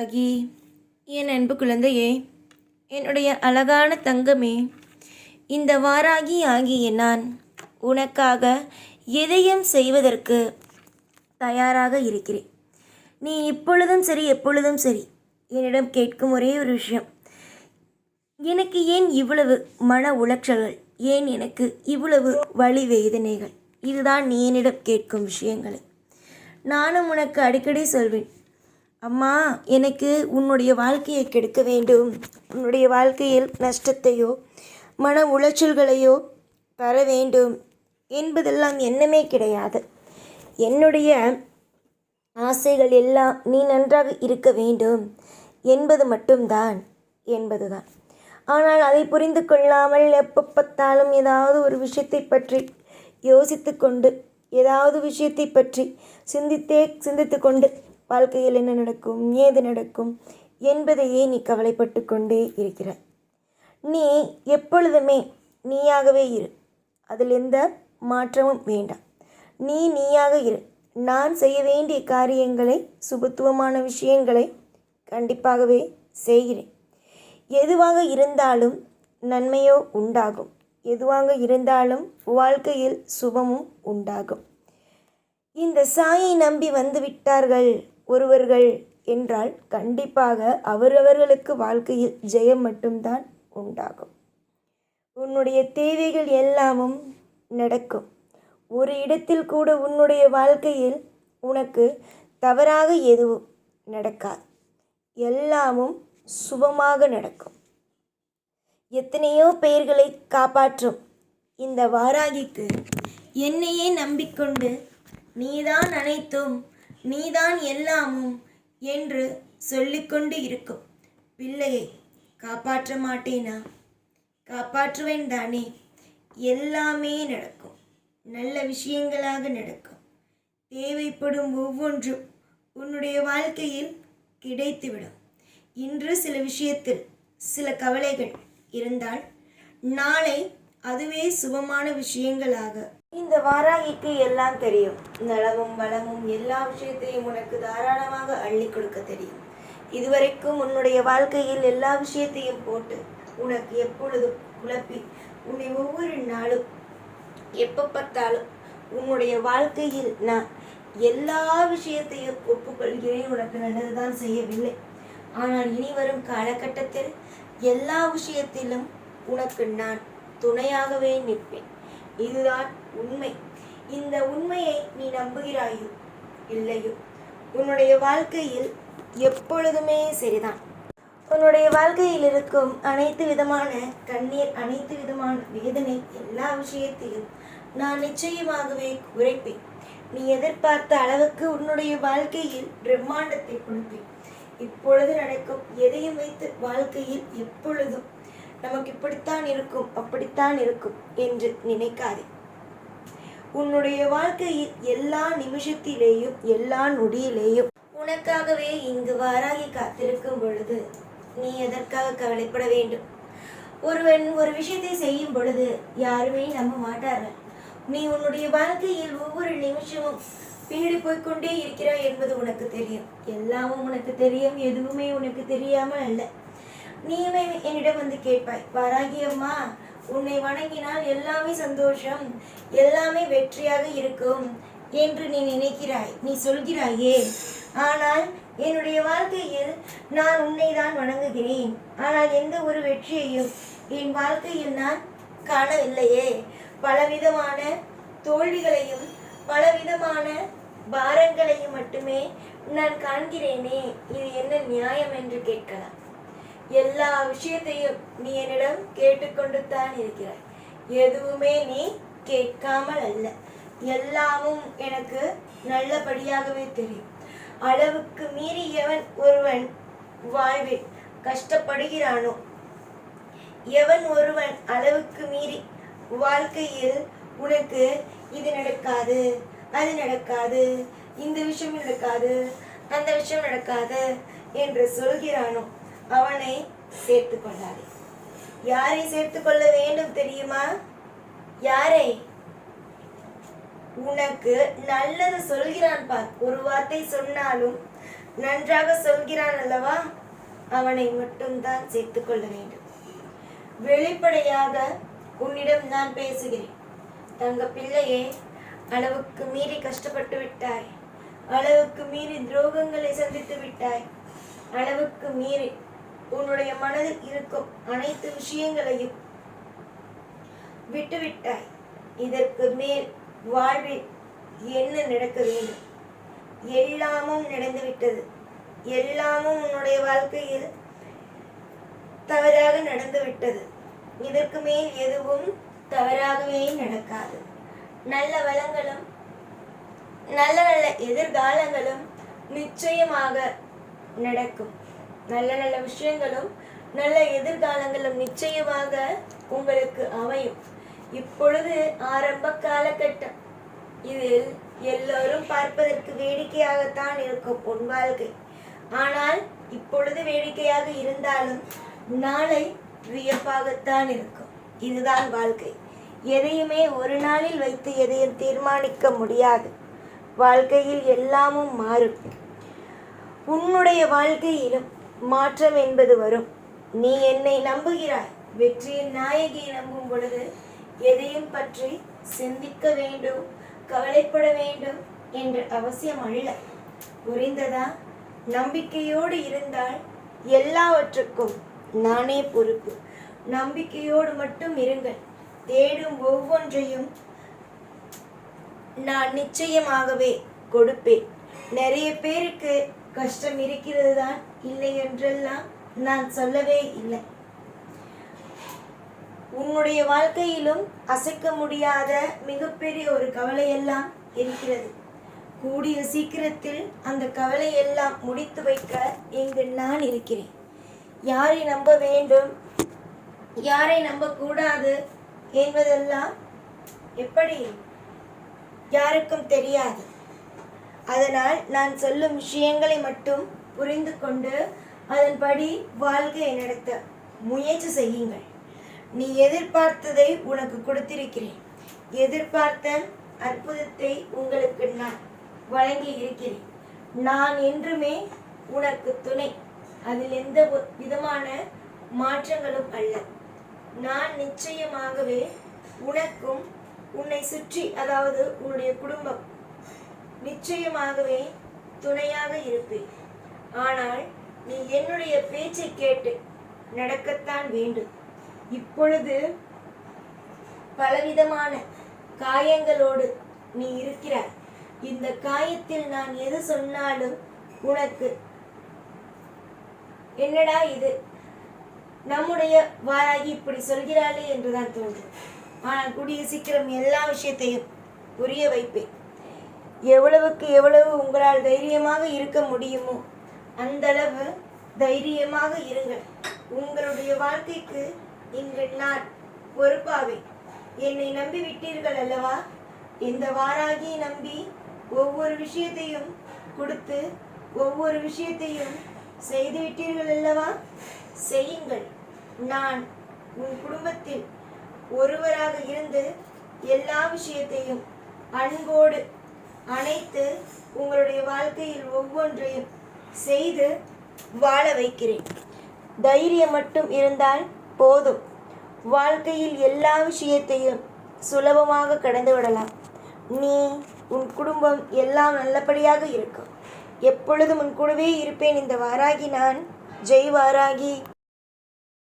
ஆகி என் அன்பு குழந்தையே என்னுடைய அழகான தங்கமே இந்த வாராகி ஆகிய நான் உனக்காக எதையும் செய்வதற்கு தயாராக இருக்கிறேன். நீ இப்பொழுதும் சரி எப்பொழுதும் சரி. என்னிடம் கேட்கும் ஒரே ஒரு விஷயம். எனக்கு ஏன் இவ்வளவு மன உளைச்சல்கள்? ஏன் எனக்கு இவ்வளவு வழி வேதனைகள்? இதுதான் நீ என்னிடம் கேட்கும் விஷயங்களை. நானும் உனக்கு அடிக்கடி சொல்வேன். அம்மா எனக்கு உன்னுடைய வாழ்க்கையை கெடுக்க வேண்டும். உன்னுடைய வாழ்க்கையில் நஷ்டத்தையோ மன உளைச்சல்களையோ தர வேண்டும். என்பதெல்லாம் எண்ணமே கிடையாது. என்னுடைய ஆசைகள் எல்லாம் நீ நன்றாக இருக்க வேண்டும். என்பது மட்டும்தான் என்பதுதான். ஆனால் அதை புரிந்து கொள்ளாமல் எப்போ பார்த்தாலும் ஏதாவது ஒரு விஷயத்தை பற்றி யோசித்து கொண்டு ஏதாவது விஷயத்தை பற்றி சிந்தித்தே சிந்தித்து கொண்டு வாழ்க்கையில் என்ன நடக்கும்? ஏது நடக்கும்? என்பதையே நீ கவலைப்பட்டு கொண்டே இருக்கிறாய். நீ எப்பொழுதுமே நீயாகவே இரு. அதில் எந்த மாற்றமும் வேண்டாம். நீ நீயாக இரு. நான் செய்ய வேண்டிய காரியங்களை சுபத்துவமான விஷயங்களை கண்டிப்பாகவே செய்கிறேன். எதுவாக இருந்தாலும் நன்மையோ உண்டாகும். எதுவாக இருந்தாலும் வாழ்க்கையில் சுபமும் உண்டாகும். இந்த சாயை நம்பி வந்து விட்டார்கள். ஒருவர்கள் என்றால் கண்டிப்பாக அவரவர்களுக்கு வாழ்க்கையில் ஜெயம் மட்டும்தான் உண்டாகும். உன்னுடைய தேவைகள் எல்லாமும் நடக்கும். ஒரு இடத்தில் கூட உன்னுடைய வாழ்க்கையில் உனக்கு தவறாக எதுவும் நடக்காது. எல்லாமும் சுபமாக நடக்கும். எத்தனையோ பெயர்களை காப்பாற்றும் இந்த வாராகிக்கு என்னையே நம்பிக்கொண்டு நீதான் அனைத்தும் நீதான் எல்லாமும் என்று சொல்லிக்கொண்டு இருக்கும். பிள்ளையை காப்பாற்ற மாட்டேனா? காப்பாற்றுவேன் தானே. எல்லாமே நடக்கும். நல்ல விஷயங்களாக நடக்கும். தேவைப்படும் ஒவ்வொன்றும் உன்னுடைய வாழ்க்கையில் கிடைத்துவிடும். இன்று சில விஷயத்தில் சில கவலைகள் இருந்தால் நாளை அதுவே சுபமான விஷயங்களாக. இந்த வாராகிக்கு எல்லாம் தெரியும். நலமும் வளமும் எல்லா விஷயத்தையும் உனக்கு தாராளமாக அள்ளி கொடுக்க தெரியும். இதுவரைக்கும் உன்னுடைய வாழ்க்கையில் எல்லா விஷயத்தையும் போட்டு உனக்கு எப்பொழுதும் குழப்பி உன்னை ஒவ்வொரு நாளும் எப்போ பார்த்தாலும் உன்னுடைய வாழ்க்கையில் நான் எல்லா விஷயத்தையும் ஒப்புக்கொள்கிறேன். உனக்கு நல்லதுதான் செய்யவில்லை. ஆனால் இனி வரும் காலகட்டத்தில் எல்லா விஷயத்திலும் உனக்கு நான் துணையாகவே நிற்பேன். இதுதான் உண்மை. இந்த உண்மையை நீ நம்புகிறாயோ இல்லையோ? உன்னுடைய வாழ்க்கையில் எப்பொழுதுமே சரிதான். உன்னுடைய வாழ்க்கையில் இருக்கும் அனைத்து விதமான கண்ணீர் அனைத்து விதமான வேதனை எல்லா விஷயத்தையும் நான் நிச்சயமாகவே குறைப்பேன். நீ எதிர்பார்த்த அளவுக்கு உன்னுடைய வாழ்க்கையில் பிரம்மாண்டத்தை கொடுப்பேன். இப்பொழுது நடக்கும் எதையும் வைத்து வாழ்க்கையில் எப்பொழுதும் நமக்கு இப்படித்தான் இருக்கும் அப்படித்தான் இருக்கும் என்று நினைக்காதே. உன்னுடைய வாழ்க்கையில் எல்லா நிமிஷத்திலேயும் எல்லா நொடியிலேயும் உனக்காகவே இங்கு வாராகி காத்திருக்கும் பொழுது நீ எதற்காக கவலைப்பட வேண்டும்? ஒருவன் ஒரு விஷயத்தை செய்யும் பொழுது யாருமே நம்ப மாட்டார்கள். நீ உன்னுடைய வாழ்க்கையில் ஒவ்வொரு நிமிஷமும் பின்னாடி போய்க்கொண்டே இருக்கிறாய் என்பது உனக்கு தெரியும். எல்லாமும் உனக்கு தெரியும் எதுவுமே உனக்கு தெரியாமல் அல்ல. நீயுமே என்னிடம் வந்து கேட்பாய். வராகி அம்மா உன்னை வணங்கினால் எல்லாமே சந்தோஷம் எல்லாமே வெற்றியாக இருக்கும் என்று நீ நினைக்கிறாய் நீ சொல்கிறாயே. ஆனால் என்னுடைய வாழ்க்கையில் நான் உன்னை தான் வணங்குகிறேன். ஆனால் எந்த ஒரு வெற்றியையும் என் வாழ்க்கையில் நான் காணவில்லையே. பலவிதமான தோல்விகளையும் பலவிதமான பாரங்களையும் மட்டுமே நான் காண்கிறேனே. இது என்ன நியாயம் என்று கேட்கலாம். எல்லா விஷயத்தையும் நீ என்னிடம் கேட்டுக்கொண்டு தான் இருக்கிறாய். எதுவுமே நீ கேட்காமல் அல்ல. எல்லாமும் எனக்கு நல்லபடியாகவே தெரியும். அளவுக்கு மீறி எவன் ஒருவன் வாழ்வில் கஷ்டப்படுகிறானோ? எவன் ஒருவன் அளவுக்கு மீறி வாழ்க்கையில் உனக்கு இது நடக்காது அது நடக்காது இந்த விஷயம் நடக்காது அந்த விஷயம் நடக்காது என்று சொல்கிறானோ? அவனை சேர்த்து கொள்ளாதே யாரை சேர்த்து கொள்ள வேண்டும் தெரியுமா? யாரை? உனக்கு நல்லது சொல்கிறான் பார். ஒரு வார்த்தை சொன்னாலும் நன்றாக சொல்கிறான் அல்லவா? அவனை மட்டும்தான் சேர்த்து கொள்ள வேண்டும். வெளிப்படையாக உன்னிடம் நான் பேசுகிறேன். தங்க பிள்ளையே அளவுக்கு மீறி கஷ்டப்பட்டு விட்டாய். அளவுக்கு மீறி துரோகங்களை சந்தித்து விட்டாய். அளவுக்கு மீறி உன்னுடைய மனதில் இருக்கும் அனைத்து விஷயங்களையும் விட்டுவிட்டாய். இதற்கு மேல் வாழ்வில் என்ன நடக்க வேண்டும் எல்லாமும் நடந்துவிட்டது. எல்லாமும் உன்னுடைய வாழ்க்கையில் தவறாக நடந்துவிட்டது. இதற்கு மேல் எதுவும் தவறாகவே நடக்காது. நல்ல வளங்களும் நல்ல நல்ல எதிர்காலங்களும் நிச்சயமாக நடக்கும். நல்ல நல்ல விஷயங்களும் நல்ல எதிர்காலங்களும் நிச்சயமாக உங்களுக்கு அமையும். இப்பொழுது ஆரம்ப காலகட்டம். இதில் எல்லோரும் பார்ப்பதற்கு வேடிக்கையாகத்தான் இருக்கும் உன் வாழ்க்கை. ஆனால் இப்பொழுது வேடிக்கையாக இருந்தாலும் நாளை வியப்பாகத்தான் இருக்கும். இதுதான் வாழ்க்கை. எதையுமே ஒரு நாளில் வைத்து எதையும் தீர்மானிக்க முடியாது. வாழ்க்கையில் எல்லாமும் மாறும். உன்னுடைய வாழ்க்கையிலும் மாற்றம் என்பது வரும். நீ என்னை நம்புகிறாய். வெற்றியின் நாயகியை நம்பும் பொழுது எதையும் பற்றி சிந்திக்க வேண்டும் கவலைப்பட வேண்டும் என்ற அவசியம் அல்ல. புரிந்ததா? நம்பிக்கையோடு இருந்தால் எல்லாவற்றுக்கும் நானே பொறுப்பு. நம்பிக்கையோடு மட்டும் இருங்கள். தேடும் ஒவ்வொன்றையும் நான் நிச்சயமாகவே கொடுப்பேன். நிறைய பேருக்கு கஷ்டம் இருக்கிறது தான் இல்லை என்றெல்லாம் நான் சொல்லவே இல்லை. உன்னுடைய வாழ்க்கையிலும் அசைக்க முடியாத மிகப்பெரிய ஒரு கவலையெல்லாம் இருக்கிறது. கூடிய சீக்கிரத்தில் அந்த கவலையெல்லாம் முடித்து வைக்க இங்கு நான் இருக்கிறேன். யாரை நம்ப வேண்டும்? யாரை நம்பக்கூடாது என்பதெல்லாம் எப்படி? யாருக்கும் தெரியாது. அதனால் நான் சொல்லும் விஷயங்களை மட்டும் புரிந்து கொண்டு அதன்படி வாழ்க்கையை நடத்த முயற்சி செய்யுங்கள். நீ எதிர்பார்த்ததை உனக்கு கொடுத்திருக்கிறேன். எதிர்பார்த்த அற்புதத்தை உங்களுக்கு நான் வழங்கி இருக்கிறேன். நான் என்றுமே உனக்கு துணை. அதில் எந்த விதமான மாற்றங்களும் அல்ல. நான் நிச்சயமாகவே உனக்கும் உன்னை சுற்றி அதாவது உன்னுடைய குடும்பம் நிச்சயமாகவே துணையாக இருப்பேன் ஆனால் நீ என்னுடைய பேச்சை கேட்டு நடக்கத்தான் வேண்டும். இப்பொழுது பலவிதமான காயங்களோடு நீ இருக்கிறாய். இந்த காயத்தில் நான் எது சொன்னாலும் உனக்கு என்னடா இது? நம்முடைய வாராகி இப்படி சொல்கிறாளே என்றுதான் தோன்றும். ஆனால் கூடிய சீக்கிரம் எல்லா விஷயத்தையும் புரிய வைப்பேன். எவ்வளவுக்கு எவ்வளவு உங்களால் தைரியமாக இருக்க முடியுமோ அந்தளவு தைரியமாக இருங்கள். உங்களுடைய வாழ்க்கைக்கு இன்று நான் பொறுப்பாவேன். என்னை நம்பி விட்டீர்கள் அல்லவா? இந்த வாராகி நம்பி ஒவ்வொரு விஷயத்தையும் கொடுத்து ஒவ்வொரு விஷயத்தையும் செய்து விட்டீர்கள் அல்லவா? செய்யுங்கள். நான் உன் குடும்பத்தில் ஒருவராக இருந்து எல்லா விஷயத்தையும் அன்போடு அனைத்து உங்களுடைய வாழ்க்கையில் ஒவ்வொன்றையும் செய்து வாழ வைக்கிறேன். தைரியம் மட்டும் இருந்தால் போதும். வாழ்க்கையில் எல்லா விஷயத்தையும் சுலபமாக கடந்து விடலாம். நீ உன் குடும்பம் எல்லாம் நல்லபடியாக இருக்கும். எப்பொழுதும் உன் கூடவே இருப்பேன். இந்த வாராகி நான். ஜெய் வாராகி.